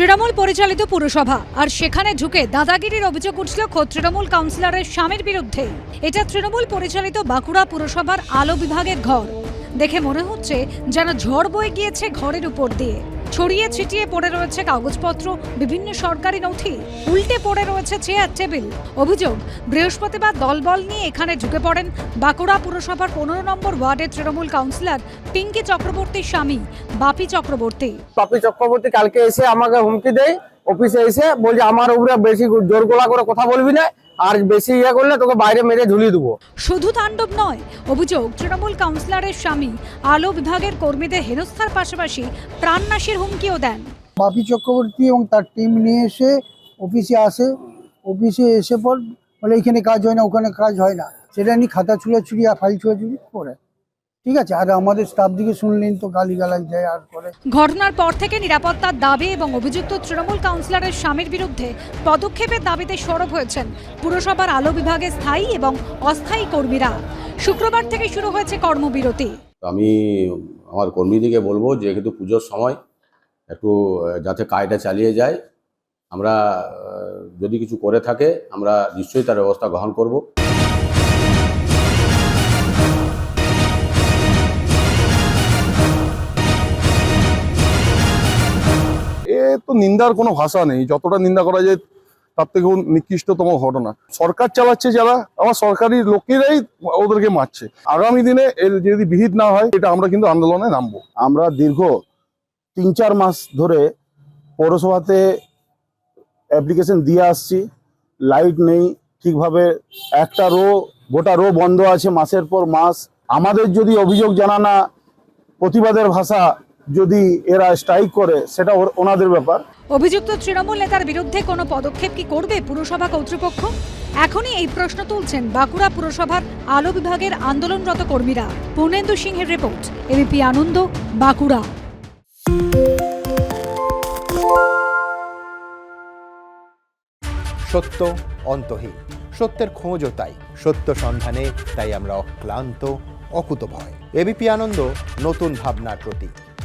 তৃণমূল পরিচালিত পুরসভা, আর সেখানে ঢুকে দাদাগিরির অভিযোগ উঠল খোদ তৃণমূল কাউন্সিলরের স্বামীর বিরুদ্ধে। এটা তৃণমূল পরিচালিত বাঁকুড়া পুরসভার আলো বিভাগের ঘর। দেখে মনে হচ্ছে যেন ঝড় বয়ে গিয়েছে ঘরের উপর দিয়ে। ছড়িয়ে ছিটিয়ে পড়ে রয়েছে কাগজপত্র, বিভিন্ন সরকারি নথি, উল্টে পড়ে রয়েছে চেয়ার টেবিল। অভিযোগ, বৃহস্পতিবার দলবল নিয়ে এখানে ঢুকে পড়েন বাঁকুড়া পুরসভার পনেরো নম্বর ওয়ার্ডের তৃণমূল কাউন্সিলর পিঙ্কি চক্রবর্তীর স্বামী, বাপি চক্রবর্তী। বাপি চক্রবর্তী কালকে এসে আমাকে হুমকি দেয়, অফিসে এসে বলছে, আমার উপরে বেশি জোর গলা করে কথা বলবি না আর বেশি ইয়ে করলে তোকে বাইরে মেরে ঝুলিয়ে দেবো। শুধু তাণ্ডব নয় অভিযোগ তৃণমূল কাউন্সিলরের স্বামী আলো বিভাগের কর্মীদের হেনস্থার পাশাপাশি প্রাণনাশের হুমকিও দেন। বাপি চক্রবর্তী এবং তার টিম নিয়ে এসে অফিসে আসে। অফিসে এসে পর বলে এখানে কাজ হয় না ওখানে কাজ হয় না। সেটা নিয়ে খাতা ছুড়াছুড়ি আর ফাইল ছুড়াছুড়ি করে। ঠিক আছে? আর আমাদের স্টাফ দিকে শুনলেন তো গালি গালাজ দেয় আর করে। ঘটনার পর থেকে নিরাপত্তার দাবি এবং অভিযুক্ত তৃণমূল কাউন্সিলরের স্বামীর বিরুদ্ধে পদক্ষেপের দাবিতে সরব হয়েছেন পুরসভার আলো বিভাগের স্থায়ী এবং অস্থায়ী কর্মীরা। শুক্রবার থেকে শুরু হয়েছে কর্মবিরতি। তো আমি আমার কর্মীদিকে বলব যেহেতু পুজোর সময় একটু যাতে কাজটা চালিয়ে যায় আমরা যদি কিছু করে থাকে আমরা নিশ্চয়ই তার ব্যবস্থা গ্রহণ করব। তো নিন্দার কোনো ভাষা নেই। যতটা নিন্দা করা যায়, তার থেকেও নিকৃষ্টতম ঘটনা। সরকার চালাচ্ছে যারা, আমার সরকারি লোকেরাই ওদেরকে মারছে। আগামী দিনে এর যদি বিহিত না হয়, এটা আমরা কিন্তু আন্দোলনে নামবো। আমরা দীর্ঘ তিন চার মাস ধরে পৌরসভাতে অ্যাপ্লিকেশন দিয়ে আসছি। লাইট নেই, ঠিকভাবে একটা রো গোটা রো বন্ধ আছে মাসের পর মাস। আমাদের যদি অভিযোগ জানানা প্রতিবাদের ভাষা যদি এরা স্ট্রাইক করে সেটা ওনাদের ব্যাপার। অভিযুক্ত তৃণমূল নেতার বিরুদ্ধে কোনো পদক্ষেপ কি করবে পুরসভা কর্তৃপক্ষ? এখনই এই প্রশ্ন তুলছেন বাঁকুড়া পুরসভার আলো বিভাগের আন্দোলনরত কর্মীরা। পূর্ণেন্দু সিংহের রিপোর্ট এবিপি আনন্দ বাঁকুড়া। সত্য অন্তহীন। সত্যের খোঁজও তাই। সত্য সন্ধানে তাই আমরা অক্লান্ত অকুতভয়। এবিপি আনন্দ নতুন ভাবনার প্রতীক।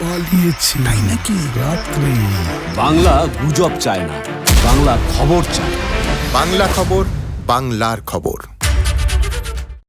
পালিয়েছে। তাই নাকি? রাত্রে। বাংলা গুজব চায় না বাংলা খবর চায় বাংলা খবর বাংলার খবর।